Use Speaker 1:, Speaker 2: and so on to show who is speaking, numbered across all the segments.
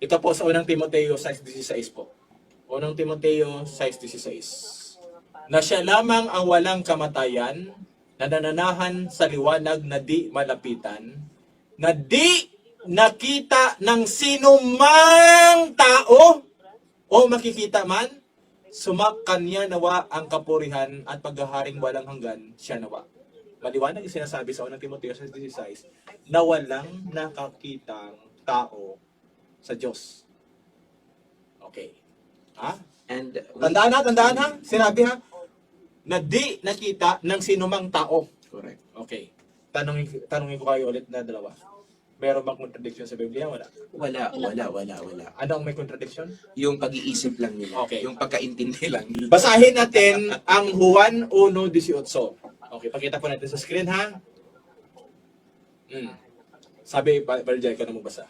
Speaker 1: Ito po sa unang Timoteo 6.16 po. Unang Timoteo 6.16. Na siya lamang ang walang kamatayan, na nananahan sa liwanag na di malapitan, na di nakita ng sino mang tao o makikita man, sumakan niya nawa ang kapurihan at paghaharing walang hanggan siya nawa. Maliwanag yung sinasabi sa unang Timoteo 6.16 na walang nakakitang tao sa Diyos. Okay. Ha?
Speaker 2: And we-
Speaker 1: Tandaan ha, tandaan ha. Sinabi ha, na di nakita ng sinumang tao.
Speaker 2: correct.
Speaker 1: Okay. Tanungin, tanungin ko kayo ulit na dalawa. Meron bang contradiction sa Biblia? Wala.
Speaker 2: Wala, wala, wala, wala.
Speaker 1: Ano ang may contradiction?
Speaker 2: Yung pag-iisip lang nila.
Speaker 1: Okay.
Speaker 2: Yung pagkaintindi lang nila.
Speaker 1: Basahin natin ang Juan 1.18. Okay, pakita po natin sa screen ha. Hmm. Sabi, Barjay, ka na mo basa.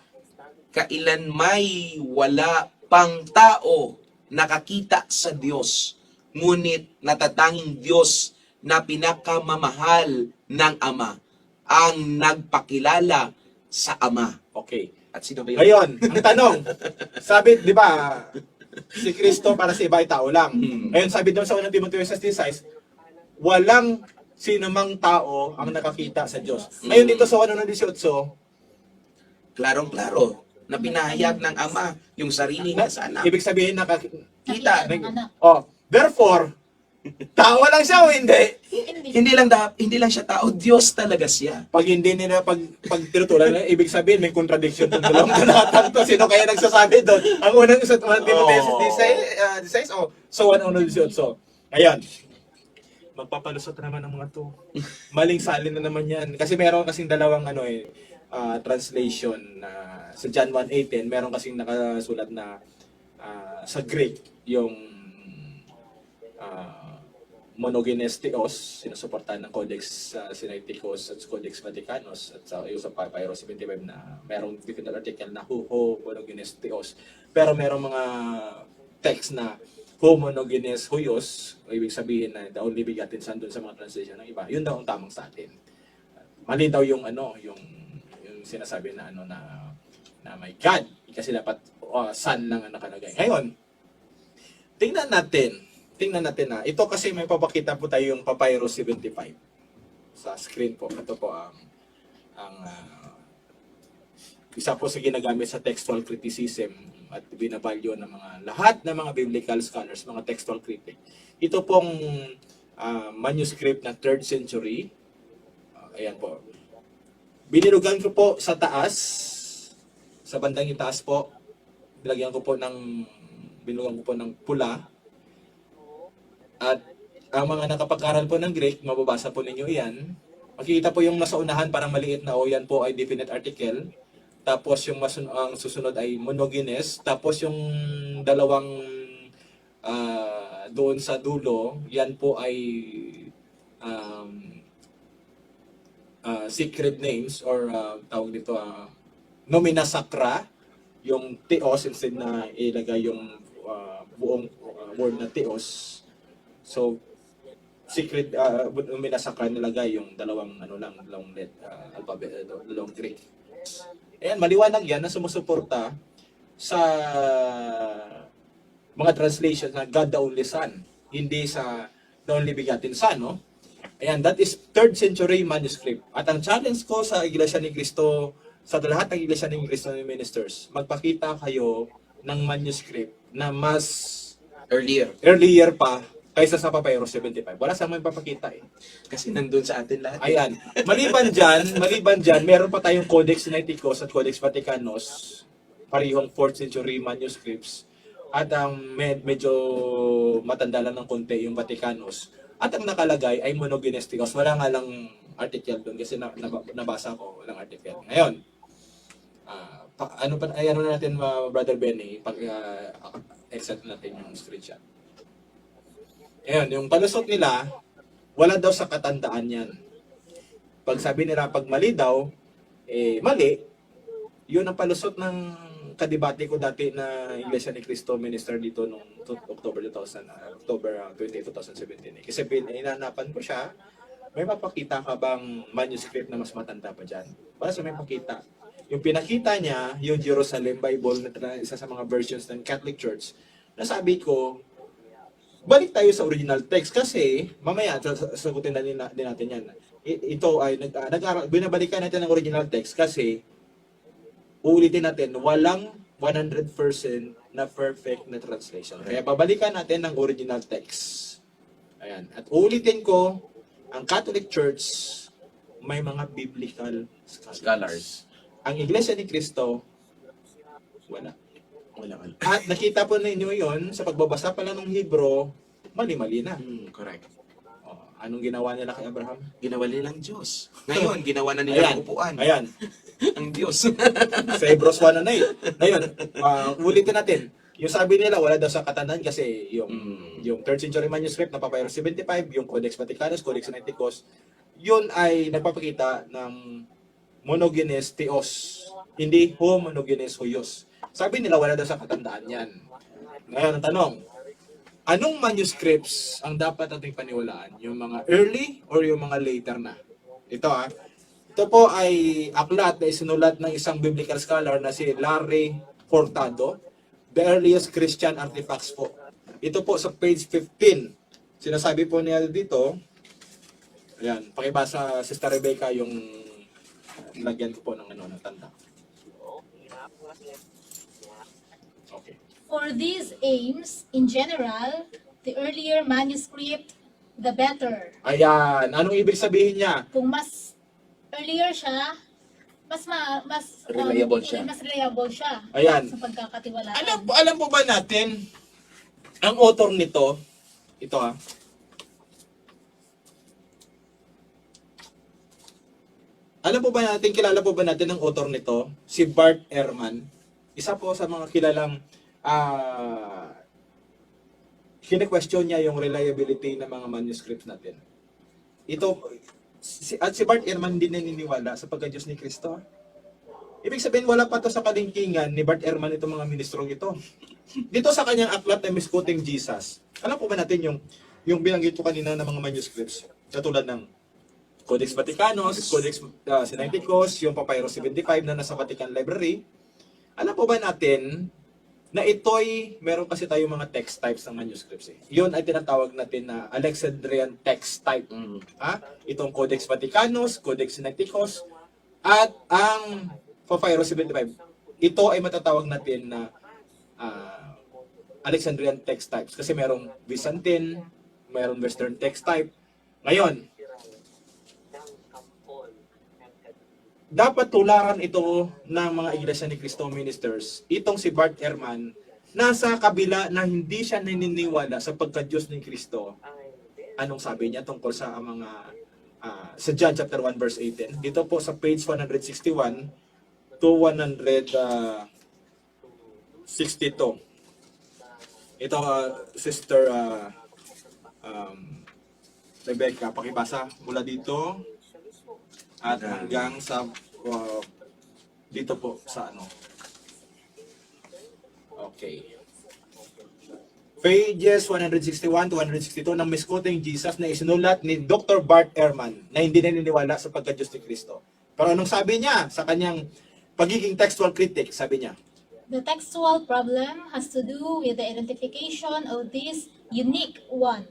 Speaker 2: Kailan may wala pang tao nakakita sa Diyos, ngunit natatanging Diyos na pinakamamahal ng Ama ang nagpakilala sa Ama.
Speaker 1: Okay.
Speaker 2: At sino ba yun?
Speaker 1: Ngayon, ang tanong, sabi, di ba, si Kristo para sa iba ay tao lang.
Speaker 2: Hmm.
Speaker 1: Ngayon, sabi doon sa unang Timoteo 6.16, walang sinumang tao ang nakakita sa Diyos. Ngayon dito sa 1.18,
Speaker 2: Klarong-klaro na pinahayag ng Ama yung sarili niya sa anak.
Speaker 1: ibig sabihin nakakita.
Speaker 2: Kita.
Speaker 1: Oh, therefore, tao lang siya o hindi?
Speaker 2: Hindi lang da, hindi lang siya tao, Diyos talaga siya.
Speaker 1: Pag hindi nila pag pag tinutulan ibig sabihin may contradiction doon dalawang talata to. Sino kaya nagsasabi doon? Ang unang sa 1 Timoteo
Speaker 2: Oh.
Speaker 1: 16, uh, 16 oh, so 1 18. Ayan. Magpapalusot na naman ang mga to. Maling salin na naman yan. Kasi meron kasing dalawang ano eh, ah, translation na sa John 1.18, meron kasing nakasulat na ah, sa Greek yung ah, monogenes theos, sinusuportahan ng Codex uh, Sinaiticus at Codex Vaticanus at sa yung sa Papyrus 75 na merong different article na huho monogenes theos. Pero merong mga text na ho monogenes huios, o ibig sabihin na the only begotten son dun sa mga translation ng iba. Yun daw ang tamang sa atin. Mali daw yung ano, yung sinasabi na ano na na my God, kasi dapat uh, son lang ang nakalagay. Ngayon, tingnan natin tingnan natin na. Ito kasi may papakita po tayo yung Papyrus 75 sa screen po. Ito po ang ang ah, isa po sa ginagamit sa textual criticism at binabalyo ng mga lahat ng mga biblical scholars, mga textual critic. Ito pong ah, manuscript na 3rd century. Ah, ayan po. Binilugan ko po sa taas, sa bandang itaas po. Nilagyan ko po ng binugan ko po ng pula at ang mga nakapag-aral po ng Greek, mababasa po ninyo iyan. Makikita po yung nasa unahan parang maliit na o yan po ay definite article. Tapos yung masun- ang susunod ay monogenes. Tapos yung dalawang ah, doon sa dulo, yan po ay um, ah, secret names or ah, tawag dito ah, nomina sacra yung theos instead na ilagay yung ah, buong ah, word na theos So, secret, uh, minasakra nilagay yung dalawang, ano lang, dalawang let, uh, alphabet, uh, dalawang Greek. Ayan, maliwanag yan na sumusuporta sa mga translations na God the only Son, hindi sa the only begotten Son, no? Ayan, that is third century manuscript. At ang challenge ko sa Iglesia ni Cristo, sa lahat ng Iglesia ni Cristo ni ministers, magpakita kayo ng manuscript na mas
Speaker 2: Earlier.
Speaker 1: earlier pa kaysa sa Papyrus 75. Wala sa mga papakita eh.
Speaker 2: Kasi nandun sa atin lahat.
Speaker 1: Ayan. Maliban dyan, maliban dyan, meron pa tayong Codex Sinaiticus at Codex Vaticanus, parihong 4th century manuscripts. At ang med- medyo matanda lang ng konti yung Vaticanus. At ang nakalagay ay monogenes. Wala nga lang article doon kasi na, nab- nabasa ko walang article. Ngayon, ah, pa, ano pa, ay, ano natin, uh, Brother Benny, pag uh, exit natin yung screenshot. Ayun, yung palusot nila, wala daw sa katandaan yan. Pag sabi nila, pag mali daw, eh, mali, yun ang palusot ng kadibate ko dati na Iglesia ni Cristo minister dito noong to- October 2000, ah, October ah, 20, 2017. eh. Kasi inanapan ko siya, may mapakita ka bang manuscript na mas matanda pa dyan? Para sa may pakita. yung pinakita niya, yung Jerusalem Bible, na isa sa mga versions ng Catholic Church, nasabi ko, balik tayo sa original text kasi mamaya sa- sa- sagutin na din, na- din natin yan. Ito ay nag, nag binabalikan natin ang original text kasi uulitin natin walang 100% na perfect na translation. Kaya babalikan natin ang original text. Ayan. At uulitin ko, ang Catholic Church may mga biblical scholars.
Speaker 2: Scholars.
Speaker 1: Ang Iglesia ni Cristo, wala.
Speaker 2: Wala.
Speaker 1: At nakita po ninyo yon sa pagbabasa pala ng Hebro, mali-mali na.
Speaker 2: Hmm, correct.
Speaker 1: Anong ginawa nila kay Abraham?
Speaker 2: Ginawa nilang Diyos. Ngayon, ginawa na nila
Speaker 1: Ayan.
Speaker 2: upuan.
Speaker 1: Ayan,
Speaker 2: Ang Diyos.
Speaker 1: sa Hebrews 1 na yun. Ngayon, ah, ulitin natin. Yung sabi nila, wala daw sa katandaan kasi yung
Speaker 2: Mm.
Speaker 1: yung 3rd century manuscript na Papyrus 75, yung Codex Vaticanus, Codex Sinaiticus, yun ay nagpapakita ng monogenes theos, hindi homogenes huios. Sabi nila, wala daw sa katandaan yan. Ngayon, ang tanong, anong manuscripts ang dapat nating paniwalaan? Yung mga early or yung mga later na? Ito ah, ito po ay aklat na isinulat ng isang biblical scholar na si Larry Cortado, The Earliest Christian Artifacts po. Ito po sa page 15. Sinasabi po niya dito, ayan, pakibasa Sister Rebecca yung lagyan ko po ng ano, ng tanda. Okay.
Speaker 3: For these aims, in general, the earlier manuscript, the better.
Speaker 1: Ayan, anong ibig sabihin niya?
Speaker 3: Kung mas earlier siya, mas ma, mas um,
Speaker 2: Reliable siya.
Speaker 3: Mas reliable siya.
Speaker 1: Ayan.
Speaker 3: Sa pagkakatiwalaan.
Speaker 1: Alam, po- alam po ba natin, ang author nito, ito ah, alam po ba natin, kilala po ba natin ang author nito? Si Bart Ehrman. Isa po sa mga kilalang ah kine-question niya yung reliability ng mga manuscripts natin. Ito, si, at si Bart Ehrman din naniniwala sa pagka-Diyos ni Kristo. Ibig sabihin, wala pa to sa kalingkingan ni Bart Ehrman itong mga ministrong ito. Dito sa kanyang aklat na Misquoting Jesus, alam po ba natin yung, yung binanggit ko kanina ng mga manuscripts, katulad ng Codex Vaticanus, Codex uh, Sinaiticus, yung Papyrus 75 na nasa Vatican Library. Alam po ba natin na ito'y, meron kasi tayong mga text types ng manuscripts eh. Yun ay tinatawag natin na Alexandrian text type.
Speaker 2: Hmm.
Speaker 1: Ha? Itong Codex Vaticanus, Codex Sinaiticus, at ang Papyrus 75. Ito ay matatawag natin na ah, Alexandrian text types kasi merong Byzantine, merong Western text type. Ngayon, dapat tularan ito ng mga Iglesia ni Cristo ministers. Itong si Bart Ehrman, nasa kabila na hindi siya naniniwala sa pagka-Diyos ni Kristo. Anong sabi niya tungkol sa mga ah, sa John chapter 1 verse 18? Dito po sa page 161 to 162. Ito ah, sister ah, um, Rebecca, pakibasa mula dito at hanggang sa uh, dito po sa ano. Okay. Pages 161 to 162 ng Misquoting Jesus na isinulat ni Dr. Bart Ehrman na hindi naniniwala sa pagka-Diyos ni Kristo. Pero anong sabi niya sa kanyang pagiging textual critic? Sabi niya,
Speaker 3: The textual problem has to do with the identification of this unique one.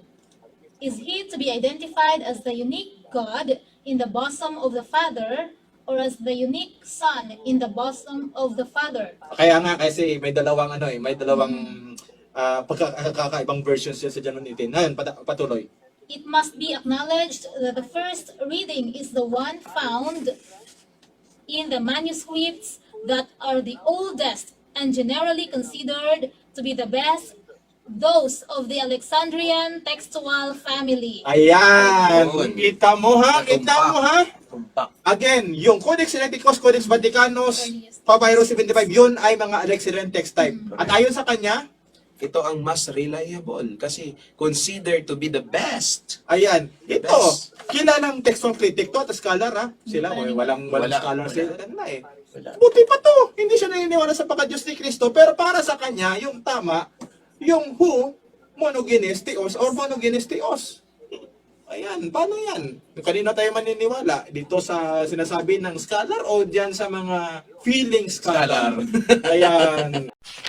Speaker 3: Is he to be identified as the unique God in the bosom of the Father or as the unique Son in the bosom of the Father?
Speaker 1: Kaya nga kasi may dalawang ano eh, may dalawang uh, pagkakaibang versions yan sa John 1.18. Ngayon, pat- patuloy.
Speaker 3: It must be acknowledged that the first reading is the one found in the manuscripts that are the oldest and generally considered to be the best, those of the Alexandrian textual family.
Speaker 1: Ayan! Kita mo ha? Kita mo ha?
Speaker 2: Tumpak.
Speaker 1: Again, yung Codex Sinaiticus, Codex Vaticanus, Papyrus 75, yun ay mga Alexandrian text type. At ayon sa kanya,
Speaker 2: Ito ang mas reliable kasi considered to be the best.
Speaker 1: ayan, ito,
Speaker 2: Best.
Speaker 1: kilalang textual critic to at scholar ha. Sila,
Speaker 3: Wala.
Speaker 1: walang, walang
Speaker 2: Wala.
Speaker 1: scholar
Speaker 2: Wala.
Speaker 1: sila na eh.
Speaker 2: Wala.
Speaker 1: Buti pa to, hindi siya naniniwala sa pagka-Diyos ni Kristo, pero para sa kanya, yung tama, yung who, monogenes theos or monogenes theos. Ayan, paano yan? Kanina tayo maniniwala? Dito sa sinasabi ng scholar o diyan sa mga feeling scholar? Ayan.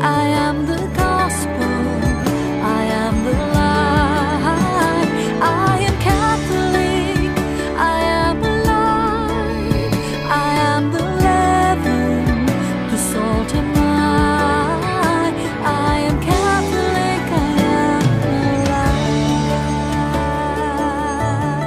Speaker 4: I am the